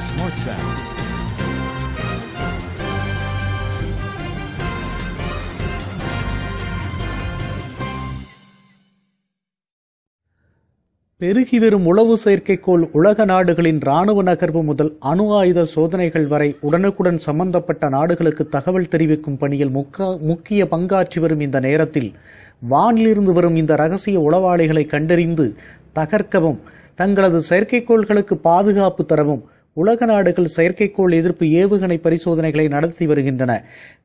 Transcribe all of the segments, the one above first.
Smart Sound. பெருகி வரும் உளவு செயற்கைக்கோள் உலக நாடுகளின் ராணுவ நகர்வு முதல் அணு ஆயுத சோதனைகள் வரை உடனுக்குடன் சம்பந்தப்பட்ட நாடுகளுக்கு தகவல் தெரிவிக்கும் பணியில் முக்கிய பங்காற்றி வரும் இந்த நேரத்தில் வானிலிருந்து வரும் இந்த ரகசிய உளவாளிகளை கண்டறிந்து தகர்க்கவும் தங்களது செயற்கைக்கோள்களுக்கு பாதுகாப்பு தரவும் உலக நாடுகள் செயற்கைக்கோள் எதிர்ப்பு ஏவுகணை பரிசோதனைகளை நடத்தி வருகின்றன.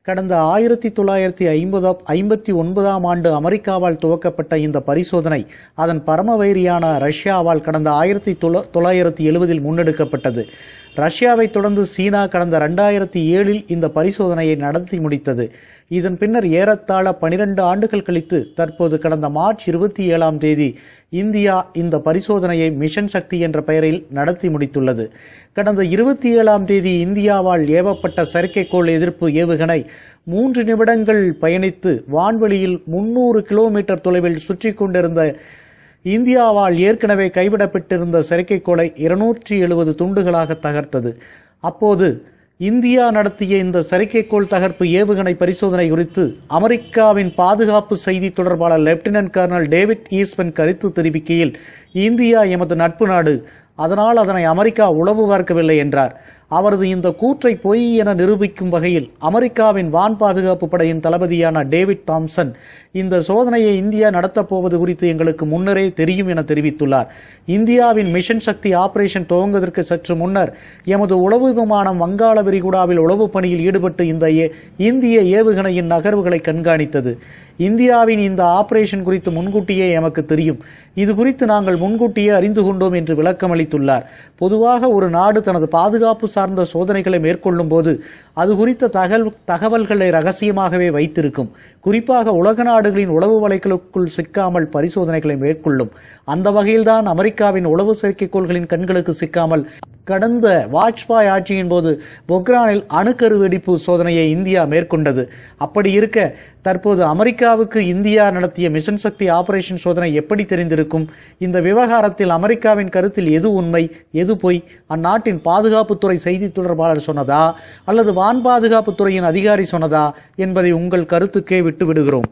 கடந்த ஆயிரத்தி தொள்ளாயிரத்தி ஐம்பதாம் ஐம்பத்தி ஒன்பதாம் ஆண்டு அமெரிக்காவால் துவக்கப்பட்ட இந்த பரிசோதனை அதன் பரமவைரியான ரஷ்யாவால் கடந்த ஆயிரத்தி தொள்ளாயிரத்தி எழுபதில் முன்னெடுக்கப்பட்டது. ரஷ்யாவை தொடர்ந்து சீனா கடந்த ரெண்டாயிரத்தி ஏழில் இந்த பரிசோதனையை நடத்தி முடித்தது. இதன் பின்னர் ஏறத்தாழ பனிரெண்டு ஆண்டுகள் கழித்து தற்போது கடந்த மார்ச் இருபத்தி ஏழாம் தேதி இந்தியா இந்த பரிசோதனையை மிஷன் சக்தி என்ற பெயரில் நடத்தி முடித்துள்ளது. கடந்த இருபத்தி ஏழாம் தேதி இந்தியாவால் ஏவப்பட்ட செயற்கைக்கோள் எதிர்ப்பு ஏவுகணை மூன்று நிமிடங்கள் பயணித்து வான்வெளியில் முன்னூறு கிலோமீட்டர் தொலைவில் சுற்றி கொண்டிருந்த இந்தியாவால் ஏற்கனவே கைவிடப்பட்டிருந்த செயற்கைக்கோளை இருநூற்றி எழுபது துண்டுகளாக தகர்த்தது. அப்போது இந்தியா நடத்திய இந்த செயற்கைக்கோள் தகர்ப்பு ஏவுகணை பரிசோதனை குறித்து அமெரிக்காவின் பாதுகாப்பு செய்தி தொடர்பாளர் லெப்டினன்ட் கர்னல் டேவிட் ஈஸ்வன் கருத்து தெரிவிக்கையில் இந்தியா எமது நட்பு நாடு அதனால் அதனை அமெரிக்கா உளவு பார்க்கவில்லை என்றார். அவரது இந்த கூற்றை பொய் என நிரூபிக்கும் வகையில் அமெரிக்காவின் வான் பாதுகாப்பு படையின் தளபதியான டேவிட் தாம்சன் இந்த சோதனையை இந்தியா நடத்தப் போவது குறித்து எங்களுக்கு முன்னரே தெரியும் என தெரிவித்துள்ளார். இந்தியாவின் மிஷன் சக்தி ஆபரேஷன் துவங்குவதற்கு சற்று முன்னர் எமது உளவு விமானம் வங்காள விரிகுடாவில் உளவு பணியில் ஈடுபட்டு இந்த ஏ- இந்திய ஏவுகணையின் நகர்வுகளை கண்காணித்தது. இந்தியாவின் இந்த ஆபரேஷன் குறித்து முன்கூட்டியே எமக்கு தெரியும். இது குறித்து நாங்கள் முன்கூட்டியே அறிந்து கொண்டோம் என்று தெரிவித்துள்ளார். பொதுவாக ஒரு நாடு தனது பாதுகாப்பு சார்ந்த சோதனைகளை மேற்கொள்ளும் போது அது குறித்த தகவல் தகவல்களை ரகசியமாகவே வைத்திருக்கும். குறிப்பாக உலக நாடுகளின் உளவு வலைகளுக்குள் சிக்காமல் பரிசோதனைகளை மேற்கொள்ளும். அந்த வகையில்தான் அமெரிக்காவின் உளவு செயற்கைக்கோள்களின் கண்களுக்கு சிக்காமல் கடந்த வாஜ்பாய் ஆட்சியின் போது பொக்ரானில் அணுக்கரு வெடிப்பு சோதனையை இந்தியா மேற்கொண்டது. அப்படி இருக்க தற்போது அமெரிக்காவுக்கு இந்தியா நடத்திய மிஷன் சக்தி ஆபரேஷன் சோதனை எப்படி தெரிந்திருக்கும்? இந்த விவகாரத்தில் அமெரிக்காவின் கருத்தில் எது உண்மை எது பொய்? அந்நாட்டின் பாதுகாப்புத்துறை செய்தி தொடர்பாளர் சொன்னதா? அல்லது வான் பாதுகாப்புத்துறையின் அதிகாரி சொன்னதா? என்பதை உங்கள் கருத்துக்கே விட்டு விடுகிறோம்